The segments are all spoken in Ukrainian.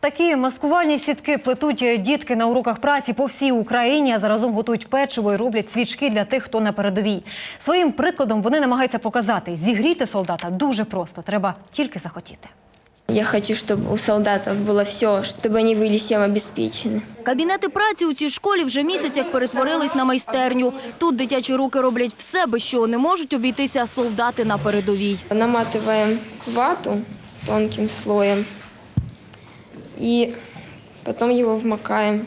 Такі маскувальні сітки плетуть дітки на уроках праці по всій Україні, а заразом готують печиво і роблять свічки для тих, хто на передовій. Своїм прикладом вони намагаються показати, зігріти солдата дуже просто. Треба тільки захотіти. Я хочу, чтобы у солдатов было все, чтобы они были всем обеспечены. Кабінети праці у цій школі вже місяць як перетворились на майстерню. Тут дитячі руки роблять все, без чого не можуть обійтися солдати на передовій. Наматываем вату тонким слоем и потом его вмокаем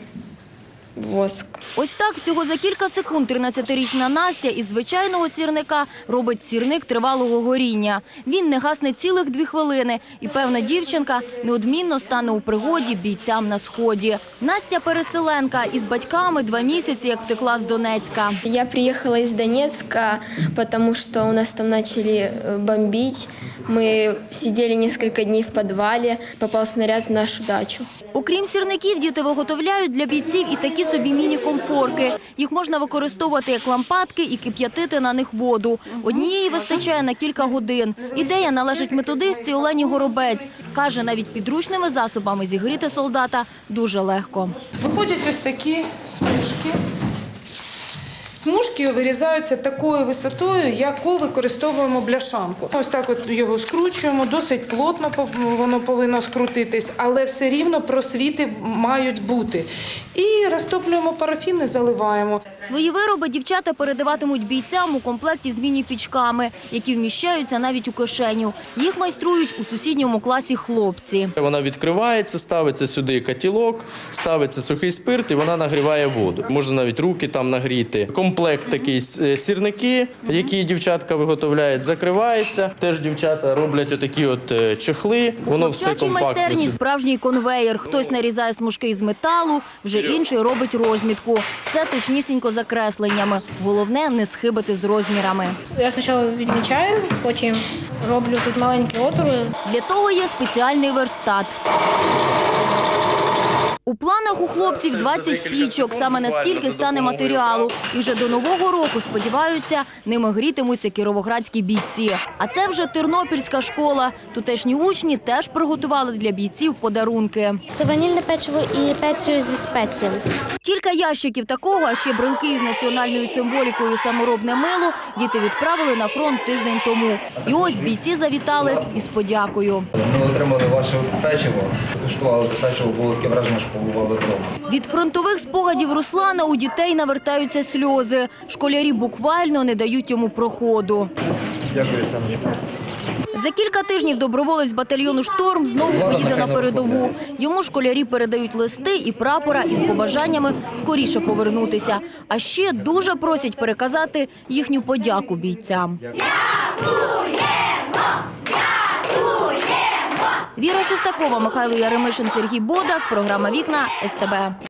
в воск. Ось так всього за кілька секунд 13-річна Настя із звичайного сірника робить сірник тривалого горіння. Він не гасне цілих дві хвилини, і певна дівчинка неодмінно стане у пригоді бійцям на сході. Настя переселенка із батьками два місяці, як втекла з Донецька. Я приехала из Донецка, потому что у нас там начали э, бомбить. Мы сидели несколько дней в подвале, попал снаряд в нашу дачу. Окрім сірників, діти виготовляють для бійців і такі собі міні-комфорки. Їх можна використовувати як лампадки і кип'ятити на них воду. Однієї вистачає на кілька годин. Ідея належить методистці Олені Горобець. Каже, навіть підручними засобами зігріти солдата дуже легко. Виходять ось такі смужки. Смужки вирізаються такою висотою, яку використовуємо бляшанку. Ось так от його скручуємо, досить плотно воно повинно скрутитись, але все рівно просвіти мають бути. І розтоплюємо парафін і заливаємо. Свої вироби дівчата передаватимуть бійцям у комплекті з міні-пічками, які вміщаються навіть у кишеню. Їх майструють у сусідньому класі хлопці. Вона відкривається, ставиться сюди котілок, ставиться сухий спирт і вона нагріває воду. Можна навіть руки там нагріти. Комплект такий е, сірники, які дівчатка виготовляють, закривається. Теж дівчата роблять отакі от е, чехли. Воно все компактно. майстерні справжній конвеєр. Хтось нарізає смужки із металу, вже інший робить розмітку. Все точнісінько за кресленнями. Головне не схибити з розмірами. Я спочатку відмічаю, потім роблю тут маленькі отвори. Для того є спеціальний верстат. У планах у хлопців 20 пічок. Саме настільки стане матеріалу. І вже до нового року, сподіваються, ними грітимуться кіровоградські бійці. А це вже тернопільська школа. Тутешні учні теж приготували для бійців подарунки. Це ванільне печиво і печиво зі спеціями. Кілька ящиків такого, а ще брелки із національною символікою саморобне мило діти відправили на фронт тиждень тому. І ось бійці завітали із подякою. Ми отримали ваше печиво, куштували це печиво, було таке враження, що побували вдома. Від фронтових спогадів Руслана у дітей навертаються сльози. Школярі буквально не дають йому проходу. Дякую саме. За кілька тижнів доброволець батальйону «Шторм» знову поїде на передову. Йому школярі передають листи і прапора із побажаннями скоріше повернутися. А ще дуже просять переказати їхню подяку бійцям. Віра Шестакова, Михайло Яремишин, Сергій Бодак. Програма «Вікна» СТБ.